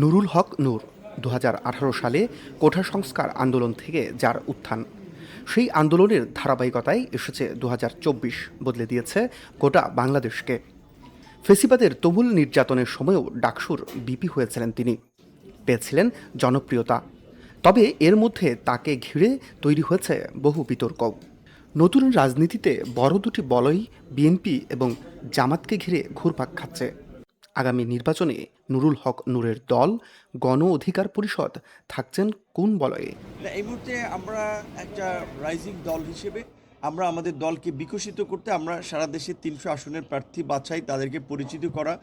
নুরুল হক নূর দু হাজার আঠারো সালে কোঠা সংস্কার আন্দোলন থেকে যার উত্থান। সেই আন্দোলনের ধারাবাহিকতায় এসেছে দুহাজার চব্বিশ বদলে দিয়েছে গোটা বাংলাদেশকে। ফেসিবাদের তুমুল নির্যাতনের সময়ও ডাকসুর বিপি হয়েছিলেন তিনি। পেয়েছিলেন জনপ্রিয়তা। তবে এর মধ্যে তাকে ঘিরে তৈরি হয়েছে বহু বিতর্ক। নতুন রাজনীতিতে বড় দুটি বলয়, বিএনপি এবং জামাতকে ঘিরে ঘুরপাক খাচ্ছে। আগামী নির্বাচনে নুরুল হক নূরের দল গণ অধিকার পরিষদ থাকছেন কোন বলয়ে? এই মুহূর্তে আমরা একটা রাইজিং দল হিসেবে আমরা আমাদের দলকে বিকশিত করতে আমরা সারা দেশে তিনশো আসনের প্রার্থী বাছাই তাদেরকে পরিচিত করা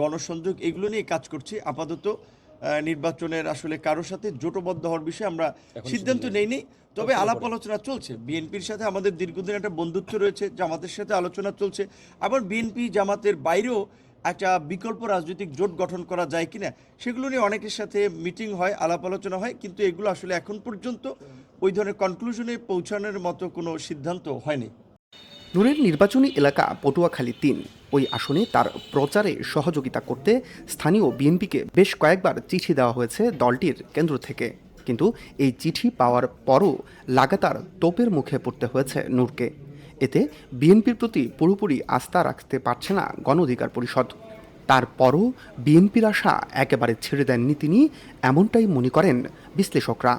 গণসংযোগ এগুলো নিয়ে কাজ করছি। আপাতত নির্বাচনের আসলে কারোর সাথে জোটবদ্ধ হওয়ার বিষয়ে আমরা সিদ্ধান্ত নেইনি। তবে আলাপ আলোচনা চলছে। বিএনপির সাথে আমাদের দীর্ঘদিন একটা বন্ধুত্ব রয়েছে জামাতের সাথে আলোচনা চলছে। আবার বিএনপি জামাতের বাইরেও একটা বিকল্প রাজনৈতিক জোট গঠন করা যায় কিনা, সেগুলো নিয়ে অনেকের সাথে মিটিং হয়, আলাপ আলোচনা হয়, কিন্তু এগুলো আসলে এখন পর্যন্ত ওই ধরনের কনক্লুশনে পৌঁছানোর মতো কোনো সিদ্ধান্ত হয়নি। নূরের নির্বাচনী এলাকা পটুয়াখালী তিন। ওই আসনে তার প্রচারে সহযোগিতা করতে স্থানীয় বিএনপিকে বেশ কয়েকবার চিঠি দেওয়া হয়েছে দলটির কেন্দ্র থেকে। কিন্তু এই চিঠি পাওয়ার পরও লাগাতার তোপের মুখে পড়তে হয়েছে নূরকে। এতে বিএনপির প্রতি পুরোপুরি আস্থা রাখতে পারছে না গণ অধিকার পরিষদ। তারপরও বিএনপির আশা একেবারে ছেড়ে দেননি তিনি, এমনটাই মনে করেন বিশ্লেষকরা।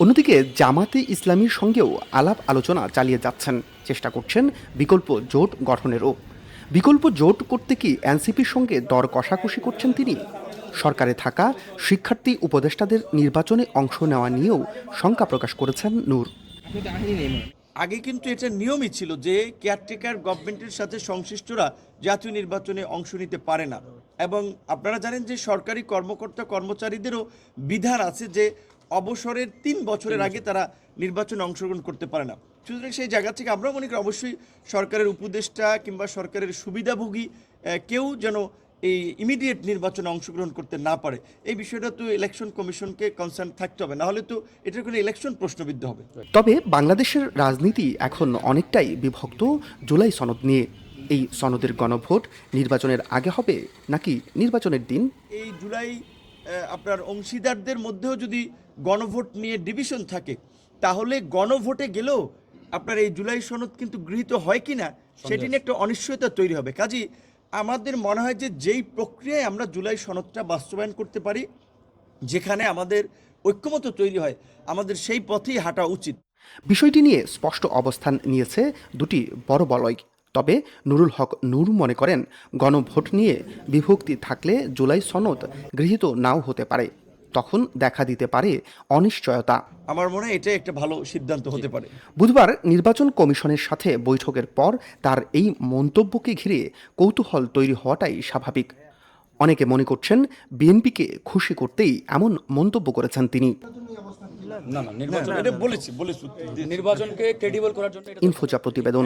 অন্যদিকে জামাতে ইসলামীর সঙ্গেও আলাপ আলোচনা চালিয়ে যাচ্ছেন, চেষ্টা করছেন বিকল্প জোট গঠনেরও। বিকল্প জোট করতে কি এনসিপির সঙ্গে দর কষাকষি করছেন তিনি? সরকারে থাকা শিক্ষার্থী উপদেষ্টাদের নির্বাচনে অংশ নেওয়া নিয়েও শঙ্কা প্রকাশ করেছেন নূর। আগে কিন্তু এটা নিয়মই ছিল যে কেয়ারটেকার গভর্নমেন্টের সাথে সংশ্লিষ্টরা জাতীয় নির্বাচনে অংশ নিতে পারে না। এবং আপনারা জানেন যে সরকারি কর্মকর্তা কর্মচারীদেরও বিধান আছে যে অবসরের তিন বছরের আগে তারা নির্বাচনে অংশগ্রহণ করতে পারে না। সুতরাং সেই জায়গা থেকে আমরা মনে করি অবশ্যই সরকারের উপদেষ্টা কিংবা সরকারের সুবিধাভোগী কেউ যেন এই ইমিডিয়েট নির্বাচনে অংশগ্রহণ করতে না পারে এই বিষয়টা তো ইলেকশন কমিশনকে কনসার্ন থাকতে হবে। নাহলে তো এটার কোনো ইলেকশন প্রশ্নবিদ্ধ হবে। তবে বাংলাদেশের রাজনীতি এখন অনেকটাই বিভক্ত জুলাই সনদ নিয়ে। এই সনদের গণভোট নির্বাচনের আগে হবে নাকি নির্বাচনের দিন? এই জুলাই আপনার অংশীদারদের মধ্যেও যদি গণভোট নিয়ে ডিভিশন থাকে তাহলে গণভোটে গেলেও আপনার এই জুলাই সনদ কিন্তু গৃহীত হয় কি না সেটি নিয়ে একটা অনিশ্চয়তা তৈরি হবে। কাজে আমাদের মনে হয় যে যেই প্রক্রিয়ায় আমরা জুলাই সনদটা বাস্তবায়ন করতে পারি, যেখানে আমাদের ঐক্যমত তৈরি হয়, আমাদের সেই পথেই হাঁটা উচিত। বিষয়টি নিয়ে স্পষ্ট অবস্থান নিয়েছে দুটি বড় বলয়। তবে নুরুল হক নূর মনে করেন, গণভোট নিয়ে বিভক্তি থাকলে জুলাই সনদ গৃহীত নাও হতে পারে। তখন দেখা দিতে পারে অনিশ্চয়তা। আমার মনে হয় এটাই একটা ভালো সিদ্ধান্ত হতে পারে। বুধবার নির্বাচন কমিশনের সাথে বৈঠকের পর তার এই মন্তব্যকে ঘিরে কৌতূহল তৈরি হওয়াটাই স্বাভাবিক। অনেকে মনে করছেন বিএনপিকে খুশি করতেই এমন মন্তব্য করেছেন তিনি। না না নির্বাচন এটা বলেছি বলেছি। নির্বাচনকে ক্রেডিবল করার জন্য ইনফোজা প্রতিবেদন।